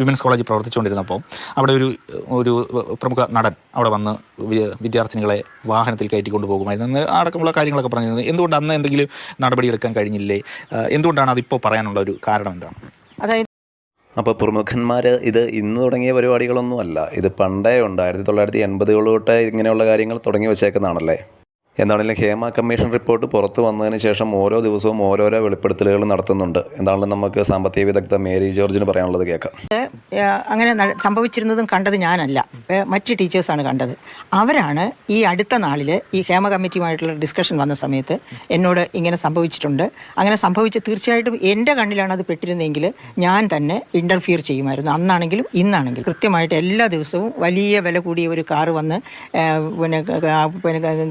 Women's college പ്രവർത്തിച്ചുകൊണ്ടിരുന്നപ്പോൾ അവിടെ ഒരു ഒരു പ്രമുഖ നടൻ അവിടെ വന്ന് വിദ്യാർത്ഥിനികളെ വാഹനത്തിൽ കയറ്റി പോകുമായിരുന്നു എന്ന് അടക്കമുള്ള കാര്യങ്ങളൊക്കെ പറഞ്ഞിരുന്നു എന്തുകൊണ്ട് അന്ന് എന്തെങ്കിലും നടപടിയെടുക്കാൻ കഴിഞ്ഞില്ലേ? എന്തുകൊണ്ടാണ് അതിപ്പോൾ പറയാനുള്ള ഒരു കാരണം എന്താണ്? അതായത് അപ്പോൾ പ്രമുഖന്മാർ ഇത് ഇന്ന് തുടങ്ങിയ പരിപാടികളൊന്നുമല്ല. ഇത് പണ്ടേ ഉണ്ട് ആയിരത്തി തൊള്ളായിരത്തി എൺപതുകൾ തൊട്ട് ഇങ്ങനെയുള്ള കാര്യങ്ങൾ തുടങ്ങി വെച്ചേക്കുന്നതാണല്ലേ? എന്താണെങ്കിലും ഹേമ കമ്മീഷൻ റിപ്പോർട്ട് പുറത്തു വന്നതിന് ശേഷം ഓരോ ദിവസവും ഓരോരോ വെളിപ്പെടുത്തലുകൾ നടത്തുന്നുണ്ട്. എന്താണെങ്കിലും നമുക്ക് സാമ്പത്തിക വിദഗ്ധ മേരി ജോർജിന് പറയാനുള്ളത് കേൾക്കാം. അങ്ങനെ സംഭവിച്ചിരുന്നതും കണ്ടത് ഞാനല്ല. മറ്റ് ടീച്ചേഴ്സാണ് കണ്ടത്. അവരാണ് ഈ അടുത്ത നാളിൽ ഈ ഹേമ കമ്മിറ്റിയുമായിട്ടുള്ള ഡിസ്കഷൻ വന്ന സമയത്ത് എന്നോട് ഇങ്ങനെ സംഭവിച്ചിട്ടുണ്ട്. അങ്ങനെ സംഭവിച്ച് തീർച്ചയായിട്ടും എന്റെ കണ്ണിലാണ് അത് പെട്ടിരുന്നെങ്കിൽ ഞാൻ തന്നെ ഇന്റർഫിയർ ചെയ്യുമായിരുന്നു. അന്നാണെങ്കിലും ഇന്നാണെങ്കിലും. കൃത്യമായിട്ട് എല്ലാ ദിവസവും വലിയ വില കൂടിയ ഒരു കാറ് വന്ന് പിന്നെ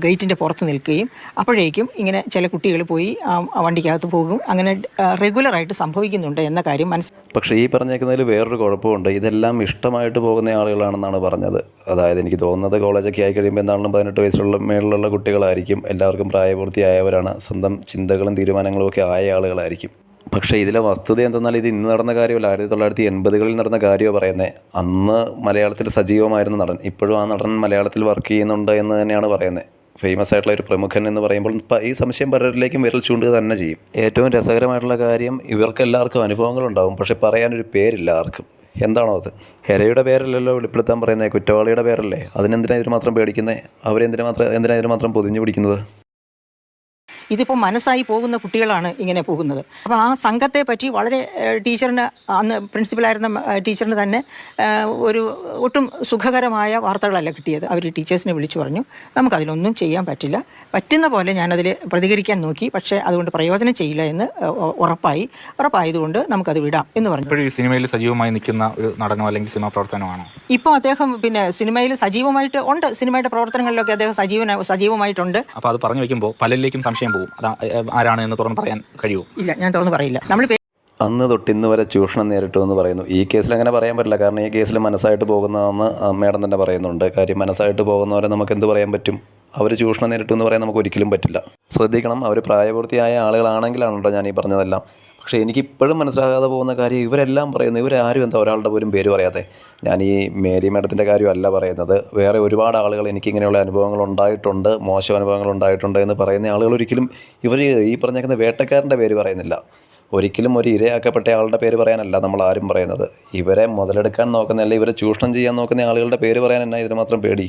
ഗേറ്റിന്റെ പുറത്ത് നിൽക്കുകയും അപ്പോഴേക്കും ഇങ്ങനെ ചില കുട്ടികൾ പോയി വണ്ടിക്കകത്ത് പോകും. അങ്ങനെ റെഗുലറായിട്ട് സംഭവിക്കുന്നുണ്ട് എന്ന കാര്യം മനസ്സിൽ പക്ഷേ ഈ പറഞ്ഞേക്കുന്നതിൽ വേറൊരു കുഴപ്പമുണ്ട്. ഇതെല്ലാം ഇഷ്ടമായിട്ട് പോകുന്ന ആളുകളാണെന്നാണ് പറഞ്ഞത്. അതായത് എനിക്ക് തോന്നുന്നത് കോളേജൊക്കെ ആയി കഴിയുമ്പോൾ എന്താണെങ്കിലും പതിനെട്ട് വയസ്സുള്ള മേളിലുള്ള കുട്ടികളായിരിക്കും. എല്ലാവർക്കും പ്രായപൂർത്തിയായവരാണ്. സ്വന്തം ചിന്തകളും തീരുമാനങ്ങളും ഒക്കെ ആയ ആളുകളായിരിക്കും. പക്ഷേ ഇതിലെ വസ്തുത എന്തെന്നാൽ ഇത് ഇന്ന് നടന്ന കാര്യമല്ല. ആയിരത്തി തൊള്ളായിരത്തി എൺപതുകളിൽ നടന്ന കാര്യമാണ് പറയുന്നത്. അന്ന് മലയാളത്തിൽ സജീവമായിരുന്ന നടൻ. ഇപ്പോഴും ആ നടൻ മലയാളത്തിൽ വർക്ക് ചെയ്യുന്നുണ്ട് എന്ന് തന്നെയാണ് പറയുന്നത്. ഫേമസ് ആയിട്ടുള്ള ഒരു പ്രമുഖൻ എന്ന് പറയുമ്പോൾ ഈ സംശയം പലരിലേക്കും വിരൽ ചൂണ്ടുക തന്നെ ചെയ്യും. ഏറ്റവും രസകരമായിട്ടുള്ള കാര്യം ഇവർക്ക് എല്ലാവർക്കും അനുഭവങ്ങളുണ്ടാവും. പക്ഷെ പറയാനൊരു പേരില്ല ആർക്കും. എന്താണോ അത്? ഹെരയുടെ പേരല്ലല്ലോ വെളിപ്പെടുത്താൻ പറയുന്നത്. കുറ്റവാളിയുടെ പേരല്ലേ? അതിനെന്തിനാ ഇതിന് മാത്രം പേടിക്കുന്നത് അവരെന്തിനു മാത്രം എന്തിനാ ഇതിന് മാത്രം പൊതിഞ്ഞു പിടിക്കുന്നത്? ഇതിപ്പോൾ മനസ്സായി പോകുന്ന കുട്ടികളാണ് ഇങ്ങനെ പോകുന്നത്. അപ്പോൾ ആ സംഘത്തെ പറ്റി വളരെ ടീച്ചറിന് അന്ന് പ്രിൻസിപ്പലായിരുന്ന ടീച്ചറിന് തന്നെ ഒരു ഒട്ടും സുഖകരമായ വാർത്തകളല്ല കിട്ടിയത്. അവർ ടീച്ചേഴ്സിനെ വിളിച്ചു പറഞ്ഞു നമുക്കതിലൊന്നും ചെയ്യാൻ പറ്റില്ല. പറ്റുന്ന പോലെ ഞാനതിൽ പ്രതികരിക്കാൻ നോക്കി. പക്ഷേ അതുകൊണ്ട് പ്രയോജനം ചെയ്യില്ല എന്ന് ഉറപ്പായി. ഉറപ്പായതുകൊണ്ട് നമുക്കത് വിടാം എന്ന് പറഞ്ഞു. ഈ സിനിമയിൽ സജീവമായി നിൽക്കുന്ന ഒരു നടനോ അല്ലെങ്കിൽ സിനിമാ പ്രവർത്തനമാണോ? ഇപ്പോൾ അദ്ദേഹം പിന്നെ സിനിമയിൽ സജീവമായിട്ട് ഉണ്ട്. സിനിമയുടെ പ്രവർത്തനങ്ങളിലൊക്കെ അദ്ദേഹം സജീവന സജീവമായിട്ടുണ്ട്. അപ്പോൾ അത് പറഞ്ഞു വെക്കുമ്പോൾ പലരിലേക്കും സംശയം പോകും. അത് ആരാണ് എന്ന് തുറന്ന് പറയാൻ കഴിയുമോ? ഇല്ല ഞാൻ തുറന്ന് പറയില്ല. നമ്മൾ അന്ന് തൊട്ട് ഇന്ന് വരെ ചൂഷണം നേരിട്ടു എന്ന് പറയുന്നു. ഈ കേസിൽ അങ്ങനെ പറയാൻ പറ്റില്ല. കാരണം ഈ കേസിൽ മനസ്സായിട്ട് പോകുന്നതെന്ന് മേഡം തന്നെ പറയുന്നുണ്ട്. കാര്യം മനസ്സായിട്ട് പോകുന്നവരെ നമുക്ക് എന്ത് പറയാൻ പറ്റും? അവർ ചൂഷണം നേരിട്ടു എന്ന് പറയാൻ നമുക്ക് ഒരിക്കലും പറ്റില്ല. ശ്രദ്ധിക്കണം അവർ പ്രായപൂർത്തിയായ ആളുകളാണെങ്കിലാണ് കേട്ടോ ഞാൻ ഈ പറഞ്ഞതെല്ലാം. പക്ഷേ എനിക്കിപ്പോഴും മനസ്സിലാകാതെ പോകുന്ന കാര്യം ഇവരെല്ലാം പറയുന്നത് ഇവരാരും എന്താ ഒരാളുടെ പോലും പേര് പറയാതെ. ഞാൻ ഈ മേരി മേഡത്തിന്റെ കാര്യമല്ല പറയുന്നത്. വേറെ ഒരുപാട് ആളുകൾ എനിക്കിങ്ങനെയുള്ള അനുഭവങ്ങൾ ഉണ്ടായിട്ടുണ്ട് മോശം അനുഭവങ്ങൾ ഉണ്ടായിട്ടുണ്ട് എന്ന് പറയുന്ന ആളുകൾ ഒരിക്കലും ഇവർ ഈ പറഞ്ഞേക്കുന്ന വേട്ടക്കാരന്റെ പേര് പറയുന്നില്ല. ഒരിക്കലും ഒരു ഇരയാക്കപ്പെട്ട ആളുടെ പേര് പറയാനല്ല നമ്മൾ ആരും പറയുന്നത്. ഇവരെ മുതലെടുക്കാൻ നോക്കുന്ന അല്ലെങ്കിൽ ഇവരെ ചൂഷണം ചെയ്യാൻ നോക്കുന്ന ആളുകളുടെ പേര് പറയാൻ എന്നാ ഇതിന് മാത്രം പേടി?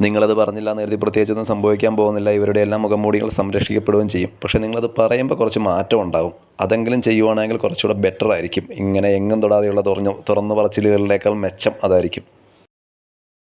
നിങ്ങളത് പറഞ്ഞില്ല എന്ന് കരുതി പ്രത്യേകിച്ചൊന്നും സംഭവിക്കാൻ പോകുന്നില്ല. ഇവരുടെ എല്ലാം മുഖംമൂടികൾ സംരക്ഷിക്കപ്പെടുകയും ചെയ്യും. പക്ഷേ നിങ്ങളത് പറയുമ്പോൾ കുറച്ച് മാറ്റം ഉണ്ടാവും. അതെങ്കിലും ചെയ്യുവാണെങ്കിൽ കുറച്ചുകൂടെ ബെറ്റർ ആയിരിക്കും. ഇങ്ങനെ എങ്ങും തൊടാതെയുള്ള തുറന്നു തുറന്നു പറച്ചിലുകളിലേക്കാൾ മെച്ചം അതായിരിക്കും.